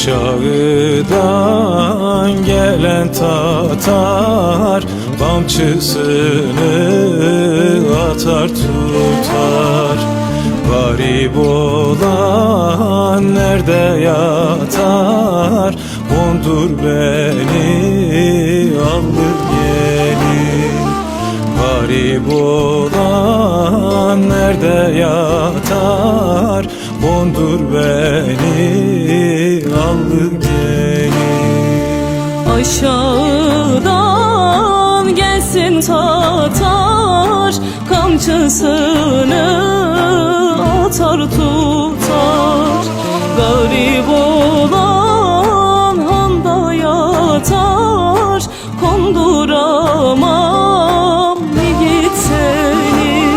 Aşağıdan gelen Tatar Kamçısını atar tutar. Garip olan nerede yatar? Kondur beni alır gelin Garip olan nerede yatar? Kondur beni Aşağıdan gelsin Tatar Kamçısını atar tutar. Garip olan handa yatar Konduramam yiğit seni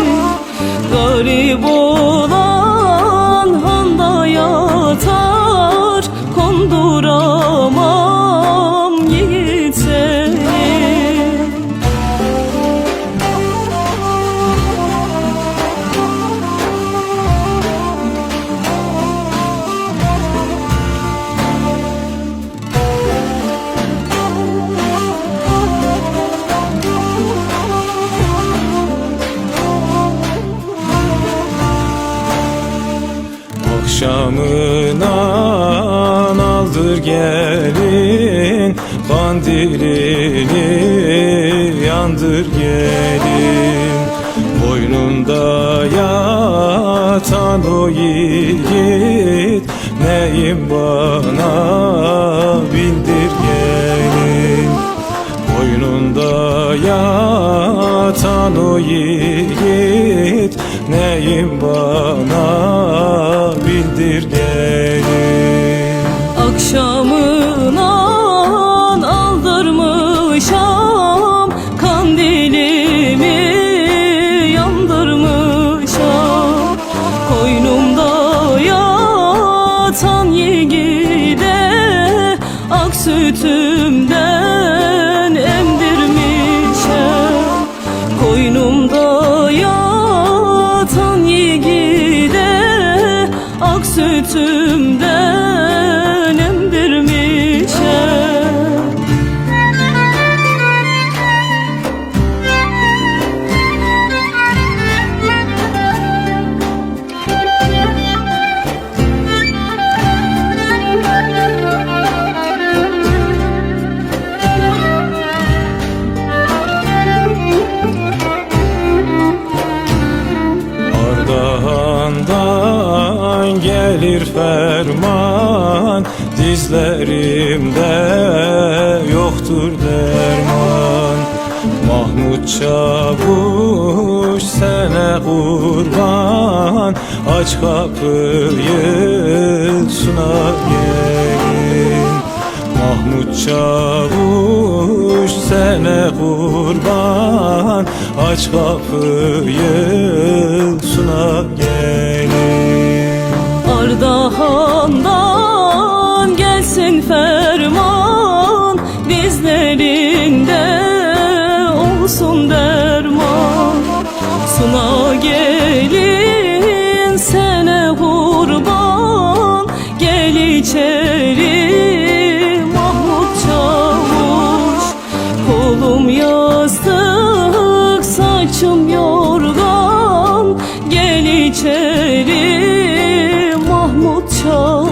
Garip olan Akşamına aldır gelin Kandilini yandır gelin. Boynunda yatan o yiğit Neyim bana bildir gelin. Boynunda yatan o yiğit Neyim bana bildir gelin Akşamından aldırmışam Kandilimi yandırmışam. Koynumda yatan yiğide Ak sütümden emdirmişem. Koynumda yatan yiğide sütümden gelir ferman Dizlerimde yoktur derman. Mahmut Çavuş sene kurban Aç kapıyı sunar gelin. Mahmut Çavuş sene kurban Aç kapıyı suna gelin Ardahan'dan gelsin ferman Dizlerinde olsun derman. Sına gelin sene kurban Gel içeri Mahmut Çavuş. Kolum yastık saçım yorgan Gel içeri. mucho.